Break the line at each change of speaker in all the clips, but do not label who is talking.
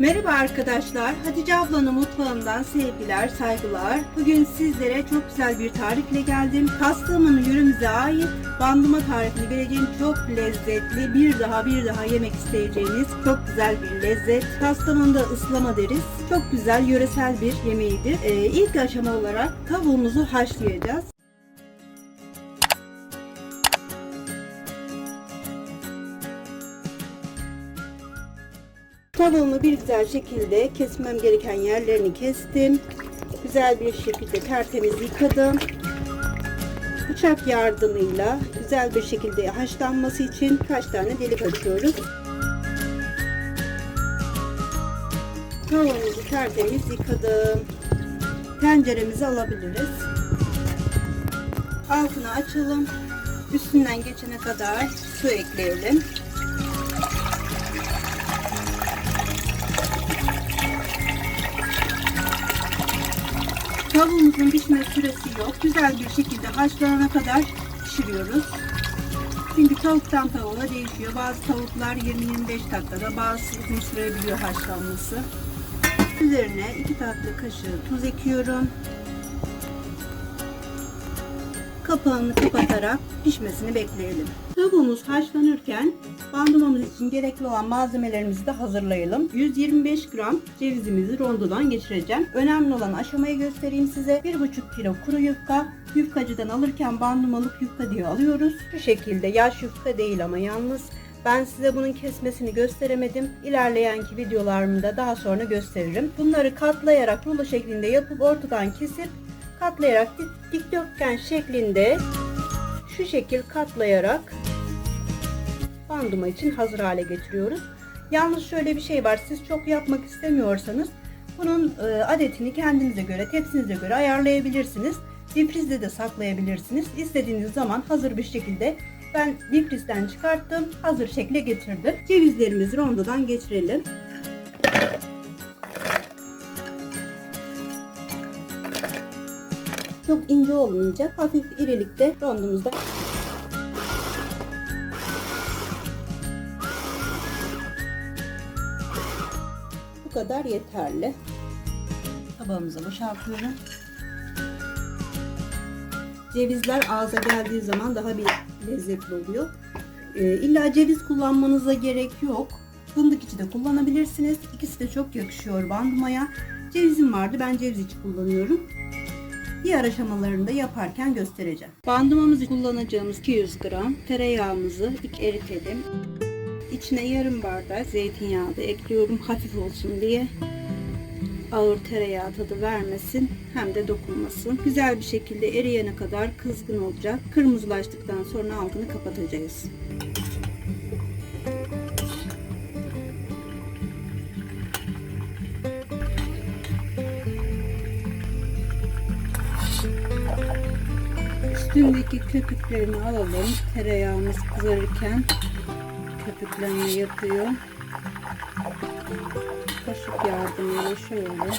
Merhaba arkadaşlar, Hatice ablanın mutfağından sevgiler, saygılar. Bugün sizlere çok güzel bir tarifle geldim. Kastamonu yöremize ait bandıma tarifini vereceğim çok lezzetli, bir daha bir daha yemek isteyeceğiniz çok güzel bir lezzet. Kastamonu'da ıslama deriz. Çok güzel, yöresel bir yemeğidir. Ee, ilk aşama olarak tavuğumuzu haşlayacağız. Tavuğumu bir güzel şekilde kesmem gereken yerlerini kestim. Güzel bir şekilde tertemiz yıkadım. Bıçak yardımıyla güzel bir şekilde haşlanması için kaç tane delik açıyoruz. Tavuğumuzu tertemiz yıkadım. Tenceremizi alabiliriz. Altını açalım. Üstünden geçene kadar su ekleyelim. Tavuğumuzun pişme süresi yok. Güzel bir şekilde haşlanana kadar pişiriyoruz. Çünkü tavuktan tavuğa değişiyor. Bazı tavuklar 20-25 dakikada, bazı uzun sürebiliyor haşlanması. Üzerine 2 tatlı kaşığı tuz ekliyorum. Kapağını kapatarak pişmesini bekleyelim. Tavuğumuz haşlanırken bandırmamız için gerekli olan malzemelerimizi de hazırlayalım. 125 gram cevizimizi rondodan geçireceğim. Önemli olan aşamayı göstereyim size. 1,5 kilo kuru yufka. Yufkacıdan alırken bandırmalık yufka diye alıyoruz. Şu şekilde yaş yufka değil ama yalnız. Ben size bunun kesmesini gösteremedim. İlerleyenki videolarımda daha sonra gösteririm. Bunları katlayarak rulo şeklinde yapıp ortadan kesip katlayarak dik- dikdörtgen şeklinde şu şekil katlayarak bandıma için hazır hale getiriyoruz. Yalnız şöyle bir şey var. Siz çok yapmak istemiyorsanız bunun e, adetini kendinize göre, tepsinize göre ayarlayabilirsiniz. Difrizde de saklayabilirsiniz. İstediğiniz zaman hazır bir şekilde ben difrizden çıkarttım. Hazır şekle getirdim. Cevizlerimizi rondodan geçirelim. Çok ince olmayacak. Hafif irilikte rondomuzda Bu kadar yeterli. Tabağımıza boşaltıyorum. Cevizler ağza geldiği zaman daha bir lezzetli oluyor. Ee, illa ceviz kullanmanıza gerek yok. Fındık içi de kullanabilirsiniz. İkisi de çok yakışıyor bandımaya. Cevizim vardı. Ben ceviz içi kullanıyorum. Diğer aşamalarını da yaparken göstereceğim. Bandımamızı kullanacağımız 200 gram tereyağımızı ilk eritelim. İçine yarım bardak zeytinyağı da ekliyorum hafif olsun diye. Ağır tereyağı tadı vermesin hem de dokunmasın. Güzel bir şekilde eriyene kadar kızgın olacak. Kırmızılaştıktan sonra altını kapatacağız. Üstündeki köpüklerini alalım. Tereyağımız kızarırken köpüklenme yapıyor. Kaşık yardımıyla şöyle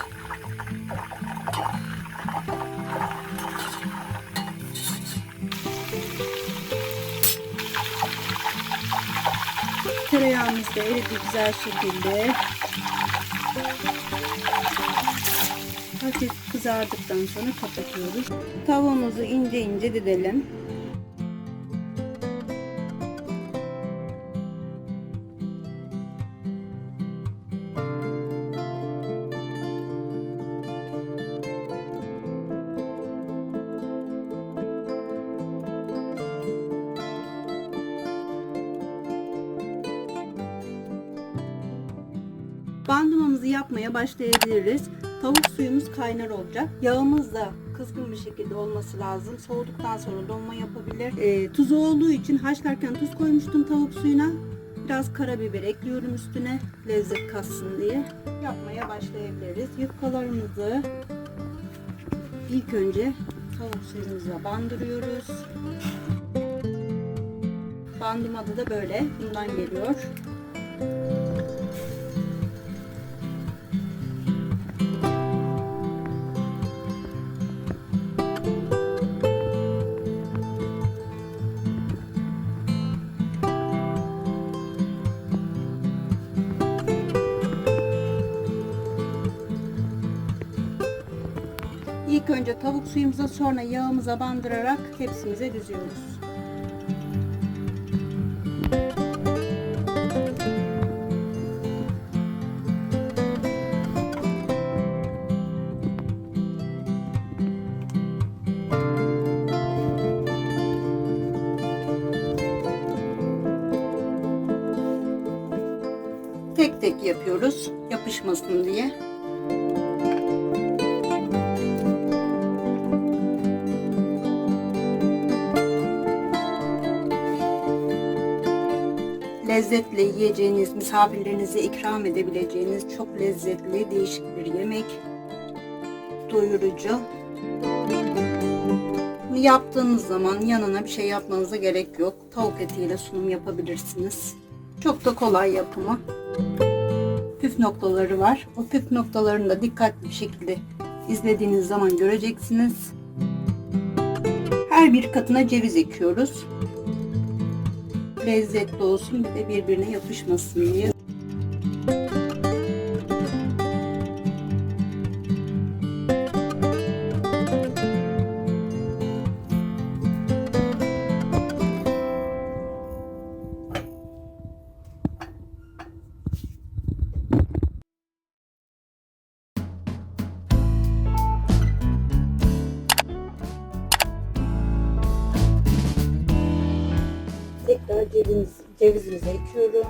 Tereyağımız da eridi güzel şekilde. Hafif kızardıktan sonra kapatıyoruz. Tavuğumuzu ince ince didelim. Bandımamızı yapmaya başlayabiliriz. Tavuk suyumuz kaynar olacak. Yağımız da kızgın bir şekilde olması lazım. Soğuduktan sonra donma yapabilir. Ee, tuzu olduğu için haşlarken tuz koymuştum tavuk suyuna. Biraz karabiber ekliyorum üstüne lezzet katsın diye. Yapmaya başlayabiliriz. Yufkalarımızı ilk önce tavuk suyumuza bandırıyoruz. Bandım adı da böyle. Bundan geliyor. İlk önce tavuk suyumuza sonra yağımıza bandırarak tepsimize diziyoruz. Tek tek yapıyoruz yapışmasın diye. Lezzetle yiyeceğiniz, misafirlerinize ikram edebileceğiniz çok lezzetli, değişik bir yemek. Doyurucu. Bunu yaptığınız zaman yanına bir şey yapmanıza gerek yok. Tavuk etiyle sunum yapabilirsiniz. Çok da kolay yapımı. Püf noktaları var. O püf noktalarını da dikkatli bir şekilde izlediğiniz zaman göreceksiniz. Her bir katına ceviz ekiyoruz lezzetli olsun bir de birbirine yapışmasın diye. Tekrar ceviz, cevizimizi ekiyorum.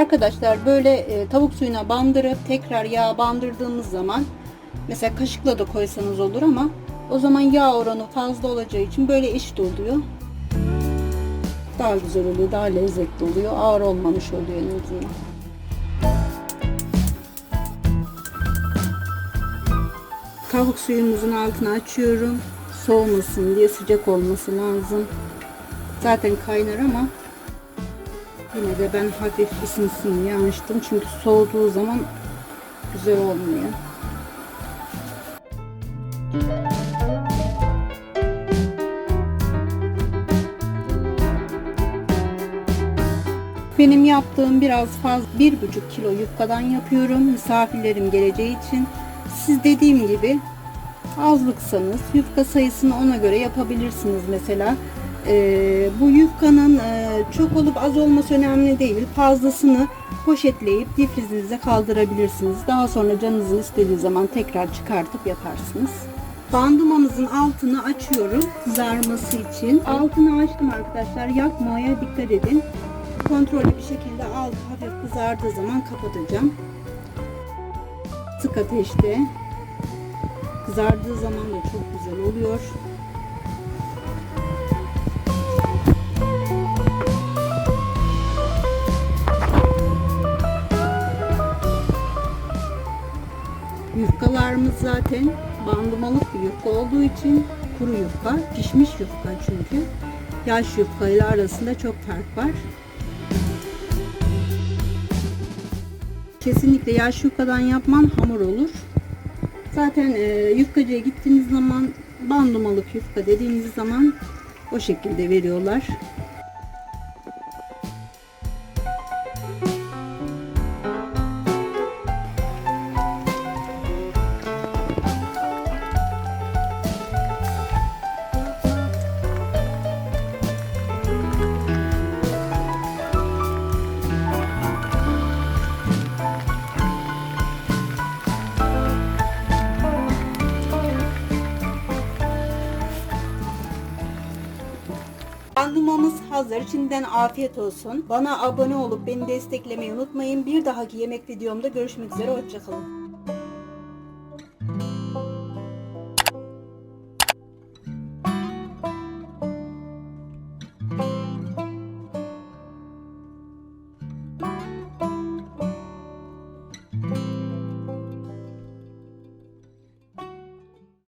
Arkadaşlar böyle e, tavuk suyuna bandırıp tekrar yağ bandırdığımız zaman mesela kaşıkla da koysanız olur ama o zaman yağ oranı fazla olacağı için böyle eşit oluyor. Daha güzel oluyor, daha lezzetli oluyor. Ağır olmamış oluyor en azından. Tavuk suyumuzun altını açıyorum. Soğumasın diye sıcak olması lazım. Zaten kaynar ama Yine de ben hafif ısınsın diye açtım. Çünkü soğuduğu zaman güzel olmuyor. Benim yaptığım biraz fazla bir buçuk kilo yufkadan yapıyorum. Misafirlerim geleceği için. Siz dediğim gibi azlıksanız yufka sayısını ona göre yapabilirsiniz mesela. Ee, bu yufkanın e, çok olup az olması önemli değil. Fazlasını poşetleyip difrizinize kaldırabilirsiniz. Daha sonra canınızın istediği zaman tekrar çıkartıp yaparsınız. Bandımamızın altını açıyorum kızarması için. Altını açtım arkadaşlar. Yakmaya dikkat edin. Kontrollü bir şekilde altı hafif kızardığı zaman kapatacağım. Sık ateşte. Kızardığı zaman da çok güzel oluyor. Yufkalarımız zaten bandımalık bir yufka olduğu için kuru yufka, pişmiş yufka çünkü. Yaş yufka ile arasında çok fark var. Kesinlikle yaş yufkadan yapman hamur olur. Zaten e, yufkacıya gittiğiniz zaman bandımalık yufka dediğiniz zaman o şekilde veriyorlar. Hazır. Şimdiden afiyet olsun. Bana abone olup beni desteklemeyi unutmayın. Bir dahaki yemek videomda görüşmek üzere. Hoşçakalın.